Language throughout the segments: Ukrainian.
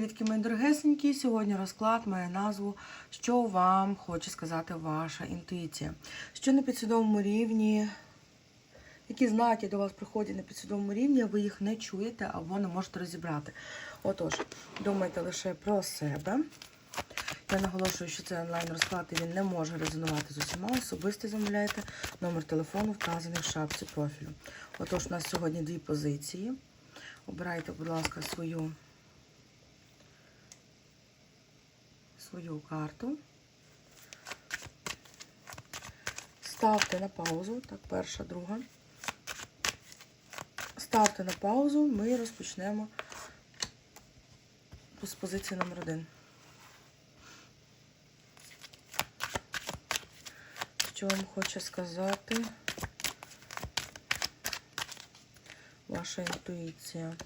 Привітки, мої дорогесенькі. Сьогодні розклад має назву Що вам хоче сказати ваша інтуїція. Що на підсвідомому рівні, які знаки до вас приходять на підсвідомому рівні, ви їх не чуєте або не можете розібрати. Отож, думайте лише про себе. Я наголошую, що це онлайн-розклад і він не може резонувати з усіма. Особисто замовляйте номер телефону, вказаний в шапці профілю. Отож, у нас сьогодні дві позиції. Обирайте, будь ласка, свою. Свою карту. Ставте на паузу. Так, перша, друга. Ставте на паузу, ми розпочнемо з позиції номер один. Що вам хоче сказати ваша інтуїція?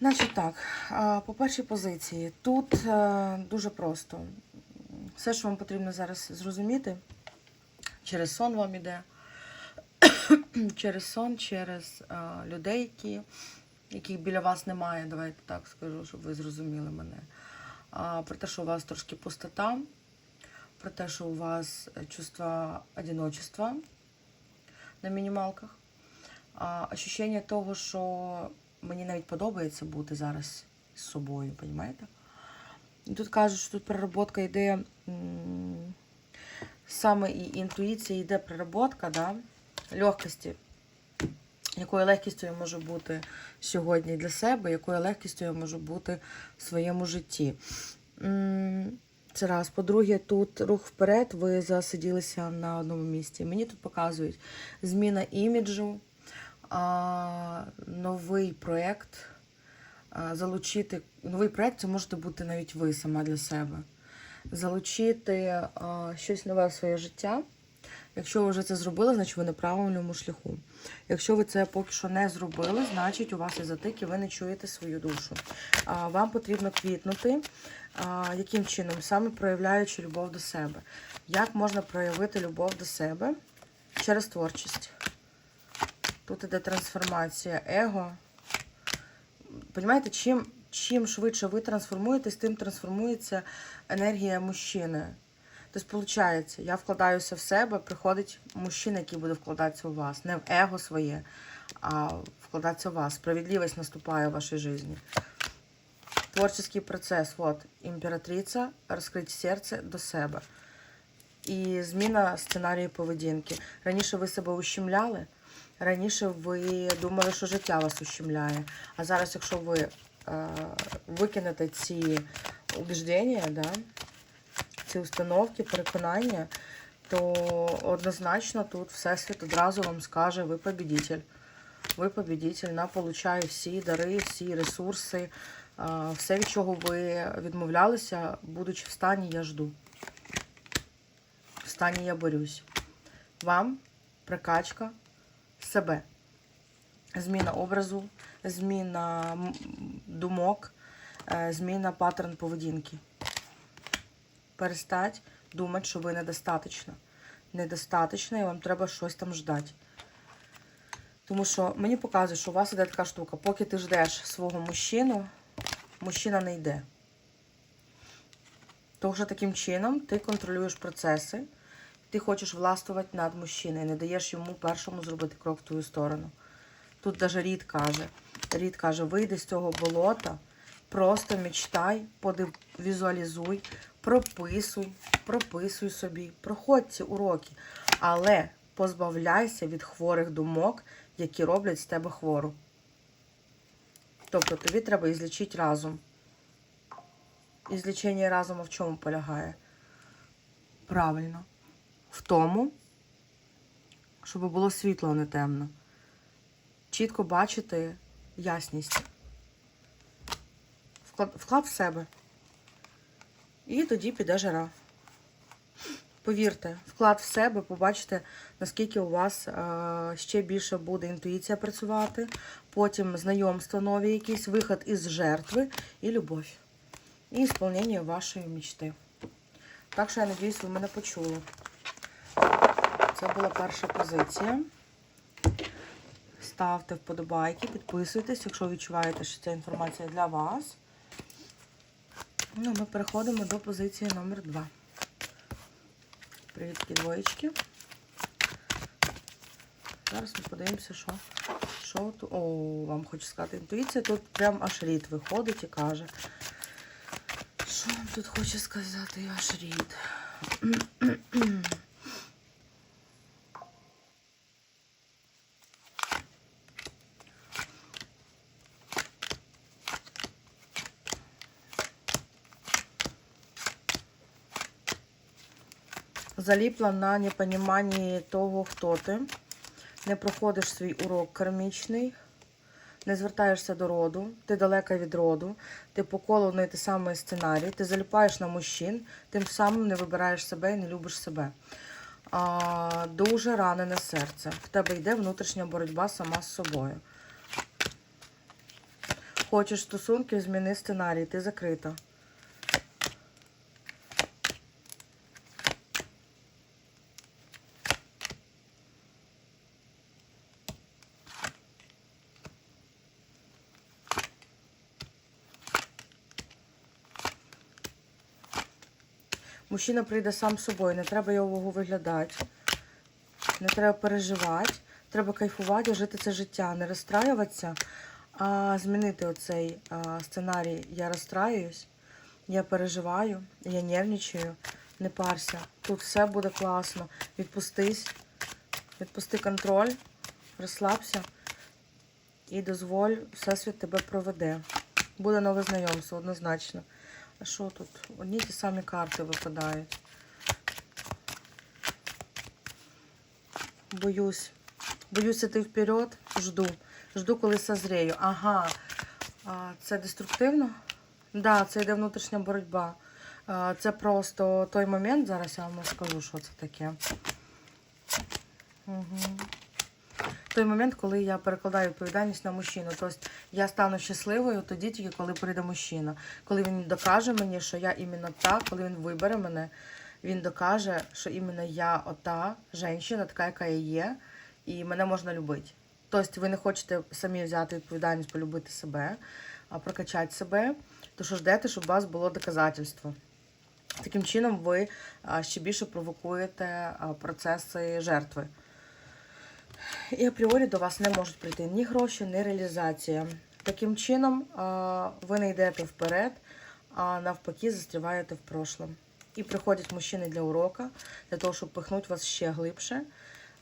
Значить так, по першій позиції. Тут е, дуже просто. Все, що вам потрібно зараз зрозуміти, через сон вам іде, через сон, через е, людей, які, яких біля вас немає, давайте так скажу, щоб ви зрозуміли мене. Про те, що у вас трошки пустота, про те, що у вас чувство одиночества на мінімалках. Ощущення того, що мені навіть подобається бути зараз з собою, розумієте? Тут кажуть, що тут переработка йде саме і інтуїція йде переработка, да? легкості. Якою легкістю я можу бути сьогодні для себе, якою легкістю я можу бути в своєму житті. Це раз. По-друге, тут рух вперед, ви засиділися на одному місці. Мені тут показують зміна іміджу, новий проєкт, залучити новий проєкт, це можете бути навіть ви сама для себе. Залучити щось нове в своє життя. Якщо ви вже це зробили, значить ви на правильному шляху. Якщо ви це поки що не зробили, значить у вас є затик і ви не чуєте свою душу. Вам потрібно квітнути. Яким чином? Саме проявляючи любов до себе. Як можна проявити любов до себе через творчість? Тут іде трансформація его. Понимаєте, чим, чим швидше ви трансформуєтесь, тим трансформується енергія мужчини. Тобто, виходить, я вкладаюся в себе, приходить мужчина, який буде вкладатися у вас. Не в его своє, а вкладатися в вас. Справедливість наступає в вашій житті. Творчий процес. Вот, імператриця, розкрити серце до себе. І зміна сценарію поведінки. Раніше ви себе ущемляли, Раніше ви думали, що життя вас ущемляє. А зараз, якщо ви е, викинете ці убіждення, да, ці установки, переконання, то однозначно тут Всесвіт одразу вам скаже, ви побідитель. Ви побідитель, на получає всі дари, всі ресурси, е, все, від чого ви відмовлялися, будучи в стані, я жду. В стані я борюсь. Вам прокачка себе. Зміна образу, зміна думок, е, зміна паттерн поведінки. Перестать думати, що ви недостаточно. Недостаточно, і вам треба щось там ждати. Тому що мені показує, що у вас іде така штука. Поки ти ждеш свого мужчину, мужчина не йде. Тому що таким чином ти контролюєш процеси, ти хочеш властвувати над мужчиною, не даєш йому першому зробити крок в твою сторону. Тут навіть Рід каже, Рід каже, вийди з цього болота, просто мечтай, подив, візуалізуй, прописуй, прописуй собі, проходь ці уроки, але позбавляйся від хворих думок, які роблять з тебе хвору. Тобто тобі треба і злічити разом. І злічення разуму в чому полягає? Правильно. В тому, щоб було світло, а не темно. Чітко бачити ясність. Вклад, в себе. І тоді піде жара. Повірте, вклад в себе, побачите, наскільки у вас е, ще більше буде інтуїція працювати, потім знайомства нові якісь, виход із жертви і любов. І ісполнення вашої мечти. Так що я надіюсь, ви мене почули. Це була перша позиція. Ставте вподобайки, підписуйтесь, якщо відчуваєте, що ця інформація для вас. Ну, ми переходимо до позиції номер 2. Привітки двоєчки. Зараз ми подивимося, що, що тут. О, вам хочу сказати, інтуїція тут прям аж рід виходить і каже. Що вам тут хоче сказати аж рід? заліпла на непоніманні того, хто ти. Не проходиш свій урок кармічний, не звертаєшся до роду, ти далека від роду, ти по колу не той самий сценарій, ти заліпаєш на мужчин, тим самим не вибираєш себе і не любиш себе. А, дуже ранене серце. В тебе йде внутрішня боротьба сама з собою. Хочеш стосунків, зміни сценарій, ти закрита. Мужчина прийде сам собою, не треба його виглядати, не треба переживати, треба кайфувати, жити це життя, не розстраюватися, а змінити оцей сценарій. Я розстраююсь, я переживаю, я нервничаю, не парся. Тут все буде класно. Відпустись, відпусти контроль, розслабся і дозволь, Всесвіт тебе проведе. Буде нове знайомство, однозначно. А що тут? Одні ті самі карти випадають. Боюсь. Боюсь іти вперед. Жду. Жду, коли созрію. Ага. Це деструктивно? Так, да, це йде внутрішня боротьба. Це просто той момент, зараз я вам розкажу, що це таке. Угу. Той момент, коли я перекладаю відповідальність на мужчину. Тобто я стану щасливою тоді, тільки коли прийде мужчина. Коли він докаже мені, що я іменно та, коли він вибере мене, він докаже, що іменно я ота жінка, така, яка я є, і мене можна любити. Тобто ви не хочете самі взяти відповідальність, полюбити себе, прокачати себе, то що ждете, щоб у вас було доказательство. Таким чином, ви ще більше провокуєте процеси жертви. І апріорі до вас не можуть прийти ні гроші, ні реалізація. Таким чином, ви не йдете вперед, а навпаки, застріваєте в прошлом. І приходять мужчини для урока, для того, щоб пихнути вас ще глибше.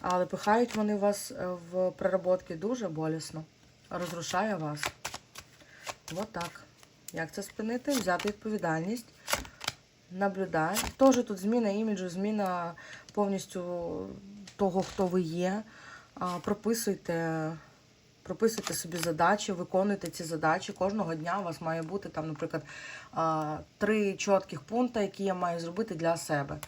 Але пихають вони вас е, в проработки дуже болісно. Розрушає вас. От так. Як це спинити? Взяти відповідальність. Наблюдай. Теж тут зміна іміджу, зміна повністю того, хто ви є. Прописуйте, прописуйте собі задачі, виконуйте ці задачі. Кожного дня у вас має бути там, наприклад, три чітких пункти, які я маю зробити для себе.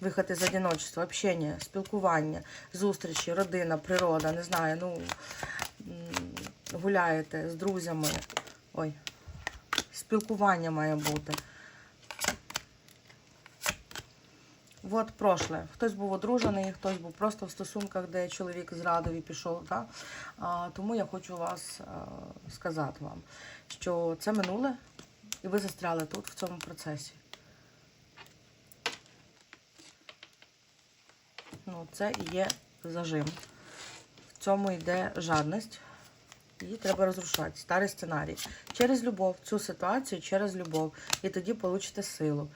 Виход із одиночества, общення, спілкування, зустрічі, родина, природа, не знаю, ну гуляєте з друзями. Ой, спілкування має бути. От прошле. Хтось був одружений, хтось був просто в стосунках, де чоловік зрадив і пішов. Да? А, тому я хочу вас а, сказати вам, що це минуле, і ви застряли тут, в цьому процесі. Ну, це і є зажим. В цьому йде жадність. Її треба розрушати. Старий сценарій. Через любов, цю ситуацію через любов. І тоді получите силу.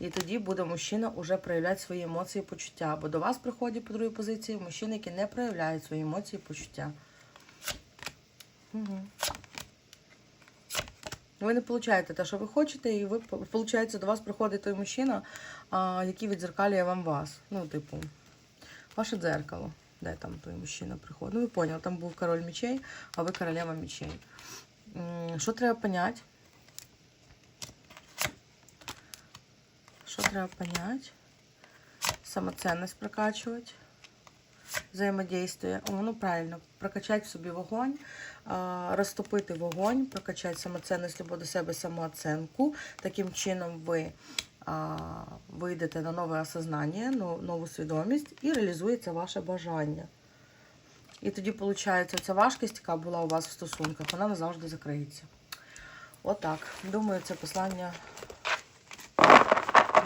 І тоді буде мужчина вже проявляти свої емоції і почуття. Бо до вас приходять по другій позиції мужчини, які не проявляють свої емоції і почуття. Угу. Ви не получаєте те, що ви хочете, і ви, виходить, до вас приходить той мужчина, який відзеркалює вам вас. Ну, типу, ваше дзеркало. Де там той мужчина приходить? Ну, ви поняли, там був король мечей, а ви королева мечей. Що треба поняти? Що треба понять? Самоценность прокачувати. Взаємодействие. Ну правильно, прокачати в собі вогонь, розтопити вогонь, прокачати самоцінність, любов до себе, самооценку. Таким чином ви а, вийдете на нове осознання, нову свідомість і реалізується ваше бажання. І тоді, виходить, ця важкість, яка була у вас в стосунках, вона назавжди закриється. Отак. Думаю, це послання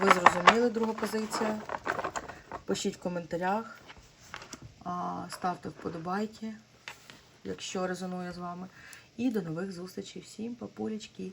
ви зрозуміли, друга позиція. Пишіть в коментарях, ставте вподобайки, якщо резонує з вами. І до нових зустрічей. Всім папулечки.